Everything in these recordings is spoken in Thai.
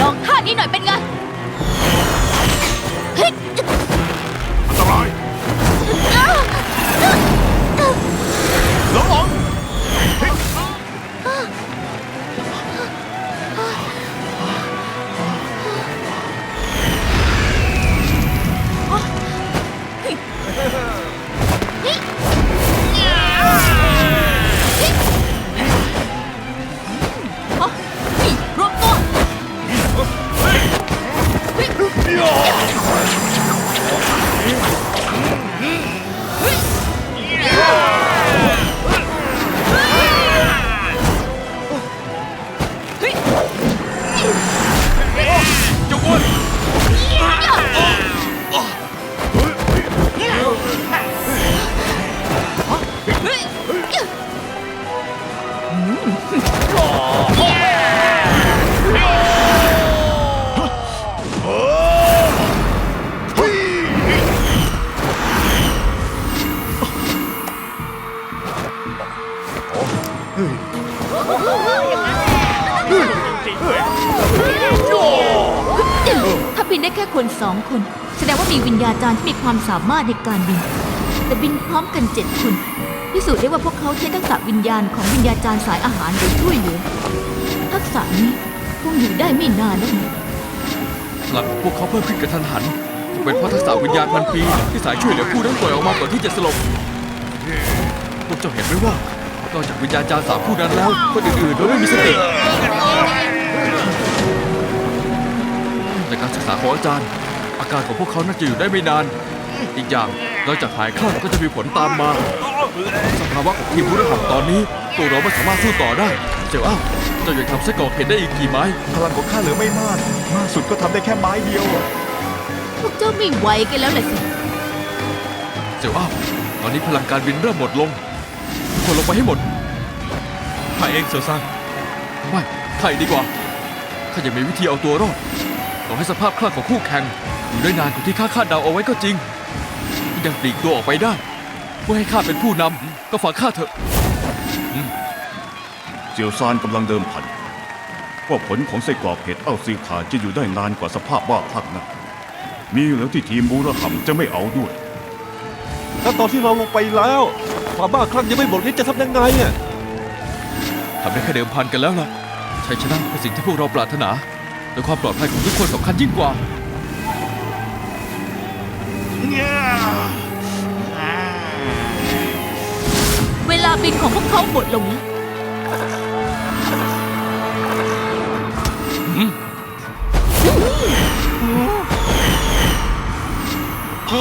ลองท่านี้หน่อยเป็นไง ถ้าบินได้แค่คนสองคน แสดงว่ามีวิญญาจารย์ที่มีความสามารถในการบิน แต่บินพร้อมกันเจ็ดคนพิสูจน์ได้ว่าพวกเขาใช้ทักษะวิญญาณของวิญญาจารย์สายอาหารหรือช่วยเหลือทักษะนี้คงอยู่ได้ไม่นานแล้วนะพลังของพวกเขาเพิ่มขึ้นกระทันหันเป็นเพราะทักษะวิญญาณพันปีที่สายช่วยเหลือผู้นั้นปล่อยออกมาก่อนที่จะสลบพวกเจ้าเห็นไหมว่า นอกจากวิญญาณจารย์สามผู้นั้นแล้วคนอื่นๆก็ไม่มีสติจากการศึกษาของอาจารย์ อาการของพวกเขาน่าจะอยู่ได้ไม่นาน อีกอย่างนอกจากหายคลั่งก็จะมีผลตามมา สภาวะของทีมผู้รักษาตอนนี้ตัวเราไม่สามารถสู้ต่อได้ เจ้าอ้าวเจ้ายังทำไส้กรอกเห็ดได้อีกกี่ไม้ พลังของข้าเหลือไม่มาก มากสุดก็ทำได้แค่ไม้เดียวพวกเจ้าไม่ไหวกันแล้วล่ะสิ เจ้าอ้าวตอนนี้พลังการบินเริ่มหมดลง ทุกคนลงไปให้หมดข้าเองเสือซังไม่ข้าอีกดีกว่าข้ายังมีวิธีเอาตัวรอดต่อให้สภาพคลั่งของคู่แข่งอยู่ได้นานกว่าที่ข้าคาดเดาเอาไว้ก็จริงยังปลีกตัวออกไปได้เพื่อให้ข้าเป็นผู้นำก็ฝากข้าเถอะเจียวซานกำลังเดิมพันว่าผลของไส้กรอกเห็ดเอ้าซีขาจะอยู่ได้นานกว่าสภาพบ้าคลั่งนะมีแล้วที่ทีมบูระหำจะไม่เอาด้วยแล้วตอนที่เราลงไปแล้ว ความบ้าคลั่งยังไม่หมดฤทธิ์จะทำยังไงอะทำได้แค่เดิมพันกันแล้วล่ะชัยชนะเป็นสิ่งที่พวกเราปรารถนาแต่ความปลอดภัยของทุกคนสำคัญยิ่งกว่า เวลาบินของพวกเขาหมดลงแล้วถ้า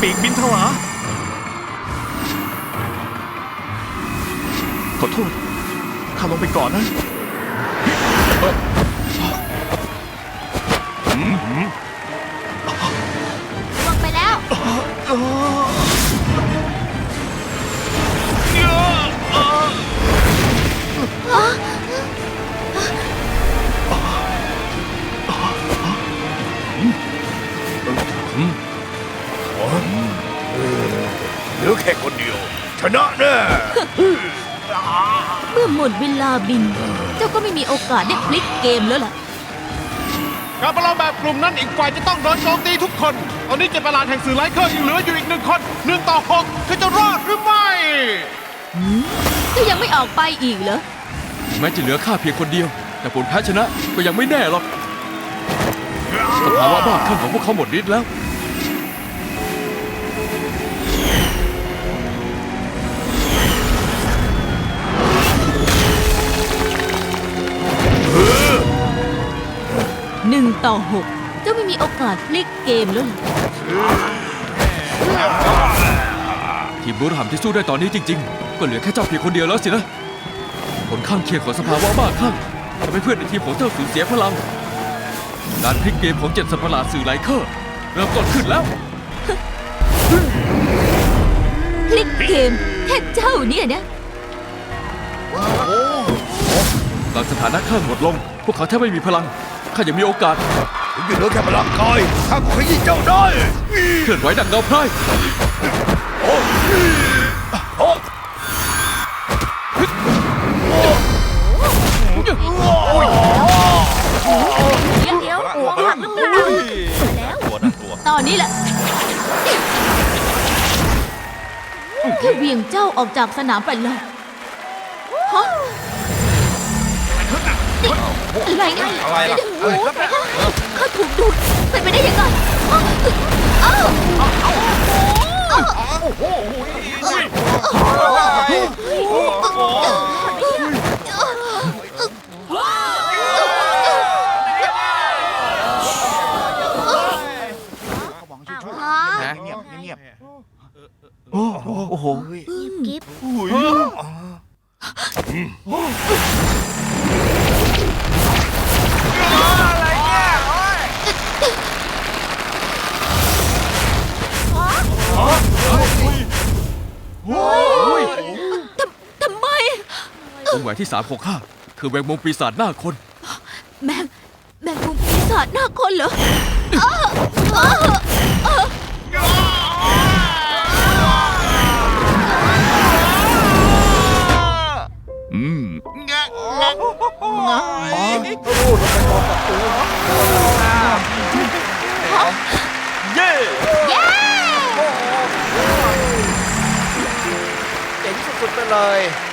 ปีกบินเถอะหรขอโทษข้าลงไปก่อนนะ ชนะแน่เมื่อหมดเวลาบิน เจ้าก็ไม่มีโอกาสได้พลิกเกมแล้วล่ะ การประลองแบบกลุ่มนั้นอีกฝ่ายจะต้องโดนโจมตีทุกคน ตอนนี้เจ็ดประหลาดแห่งสื่อไลเคอร์ยังเหลืออยู่อีกหนึ่งคนหนึ่งต่อหกเธอจะรอดหรือไม่ก็ยังไม่ออกไปอีกเหรอ แม้จะเหลือข้าเพียงคนเดียว แต่ผลแพ้ชนะก็ยังไม่แน่หรอกสภาวะบ้าคลั่งของพวกเขาหมดฤทธิ์แล้ว ต่อหกเจ้าไม่มีโอกาสพลิกเกมแล้วล่ะทีมบูรหัมที่สู้ได้ตอนนี้จริง ๆ ก็เหลือแค่เจ้าเพียงคนเดียวแล้วสินะ ผลข้างเคียงของสภาวะบ้าคลั่งทำให้เพื่อนในทีมของเจ้าสูญเสียพลัง การพลิกเกมของเจ็ดสัตว์ประหลาดสื่อไลเคอร์เริ่มต้นขึ้นแล้ว พลิกเกมแค่เจ้าเนี่ยนะตอนสถานะข้างหมดลง พวกเขาแทบไม่มีพลัง ข้ายังมีโอกาสถึงอยู่เหลือแค่พลังกายข้าก็ขยี้เจ้าได้เคลื่อนไหวดังเงาพรายเดี๋ยวเดี๋ยวหัวหักหรือเปล่าแล้วตัวน่ากลัวตอนนี้แหละแค่เหวียงเจ้าออกจากสนามไปเลยฮะ อะไรไงอะไรล่ะ โอ้โหข้าถูกดูดเป็นไปได้ยังไงอ้าวอ้าว เงียบเงียบโอ้โหกิ ฟทำไม วงแหวนที่สามของข้าคือแวงมุมปีศาจหน้าคน แมงแมงมุมปีศาจหน้าคนเหรออื เจ๋งสุดๆไปเลย